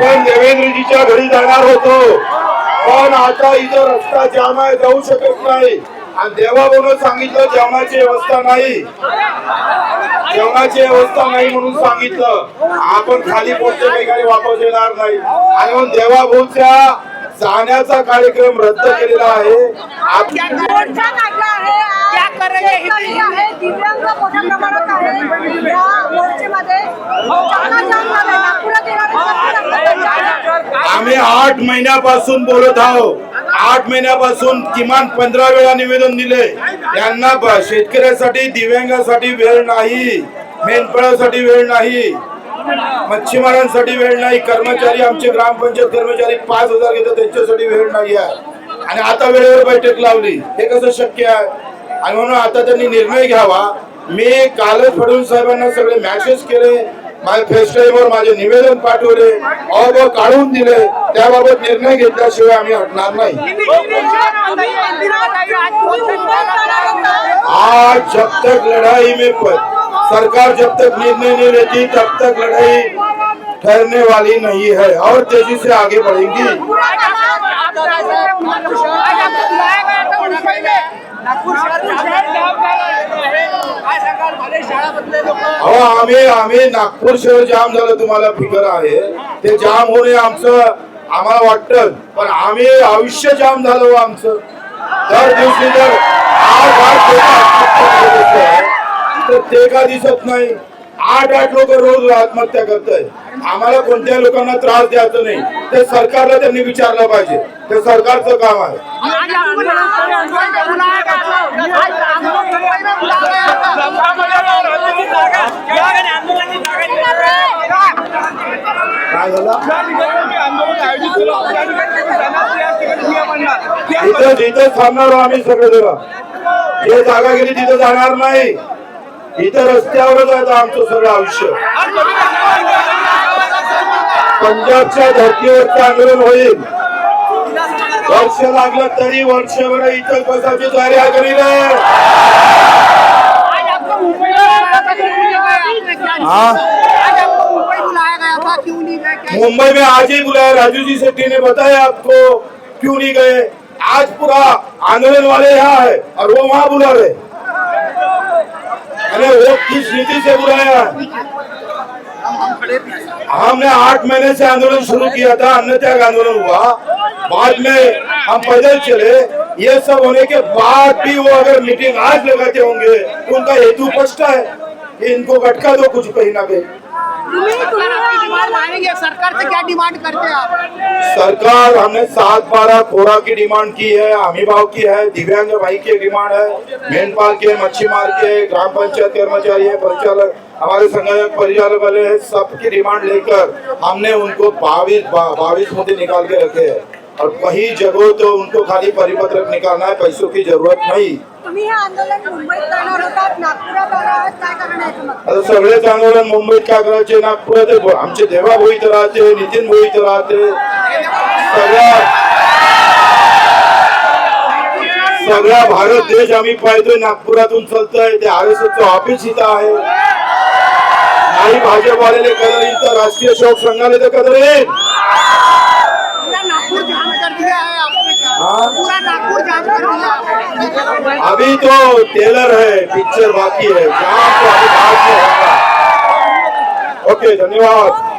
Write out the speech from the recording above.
आपण देवेंद्रजीच्या घरी जाणार होतो. पण आता इथं रस्ता जाम आहे जाऊ शकत नाही. आणि देवा म्हणून सांगितलं जेवणाची व्यवस्था नाही. जेवणाची व्यवस्था नाही म्हणून सांगितलं. आपण खाली काही काही वापस येणार नाही. आणि म्हणून देवाभाऊच्या जाण्याचा कार्यक्रम रद्द केलेला आहे. आम्ही आठ महिन्यापासून बोलत आहोत. आठ महिन्यापासून किमान पंधरा वेळा निवेदन दिले यांना शेतकऱ्यासाठी दिव्यांगासाठी वेळ नाही मेंढपाळासाठी वेळ नाही मच्छीमारांसाठी वेळ नाही कर्मचारी आमचे ग्रामपंचायत कर्मचारी पाच हजार घेतात त्यांच्यासाठी वेळ नाही आहे. आणि आता वेळेवर बैठक लावली. हे कसं शक्य आहे? आणि म्हणून आता त्यांनी निर्णय घ्यावा. मी कालच फडणवीस साहेबांना सगळे मॅसेज केले. माझ्या फेसटाईमवर माझे निवेदन पाठवले अहब काढून दिले. त्याबाबत निर्णय घेतल्याशिवाय आम्ही हटणार नाही. आज जब तक लढाई में पण सरकार जब तक निर्णय नहीं लेती तब तक लड़ाई ठहरने वाली नहीं है और तेजी से आगे बढ़ेगी. अहो आम्ही आम्ही नागपूर शहर जाम झालं तुम्हाला फिकर आहे ते जाम होणे आमचं आम्हाला वाटतं पण आम्ही आयुष्य जाम झालं हो आमचं दर दिवशी जर तर ते का दिसत नाही आठ आठ लोक रोज आत्महत्या करत आहेत आम्हाला कोणत्या लोकांना त्रास द्यायचा नाही ते सरकारला त्यांनी विचारलं पाहिजे ते सरकारचं काम आहे आज आपण मुंबई में बुलाया गया था. आज आंदोलन मुंबई में बुलाया गया काय झालं तिथं थांबणार आम्ही सगळे जरा जे जागा गेली तिथं जाणार नाही. इथं रस्त्यावरच आहे आमचं सगळं आयुष्य. पंजाबच्या धर्तीवरचं आंदोलन होईल. वर्ष लागलं तरी वर्षभर इथं बसायची तयारी आहे करी रे? आज आपको मुंबई में बुलाया था, क्यों नहीं हाँ? मुंबई में आज ही बुलाया, राजू जी शेट्टी ने बताया आपको, क्यों नहीं गए? आज पूरा आंदोलन वाले यहाँ है और वो वहाँ बुला रहे अरे वो किस नीति से बुलाया हमने आठ महीने से आंदोलन शुरू किया था अन्न त्याग आंदोलन हुआ। बाद में हम पैदल चले। ये सब होने के बाद भी वो अगर मीटिंग आज लगाते होंगे तो उनका हेतु स्पष्ट है कि इनको गटका दो कुछ कहीं ना कहीं। मानेंगे सरकार से क्या डिमांड करते हैं आप? सरकार हमने सात बारह कोरा की डिमांड की है हमी भाव की है दिव्यांग भाई की डिमांड है मेनपाल के मच्छीमार के ग्राम पंचायत कर्मचारी है परिचालक हमारे संगठन परिचालक वाले हैं सबकी डिमांड लेकर हमने उनको बाईस बाईस मुद्दे निकाल के रखे है। और कई जगहों तो उनको खाली परिपत्रक निकालना है पैसों की ज़रूरत नहीं। तुम्ही हे आंदोलन मुंबईत करणार होतात नागपुरात आहात काय करणार आता सगळेच आंदोलन मुंबईत का करायचे? नागपुरात. आमचे देवा इथं राहते नितीन इथं राहते. सगळ्या सगळा भारत देश आम्ही पाहतोय नागपुरातून चालतंय. ते आर एस एसचं ऑफिस इथं आहे. नाही भाजपवालेले कदर येईल तर राष्ट्रीय शोक संघाले तर कदर येईल. पूरा नागपुर जाम कर दिया है? आपने क्या? पूरा नागपुर जाम कर दिया है अभी तो टेलर है पिक्चर बाकी है जहाँ तो ओके धन्यवाद।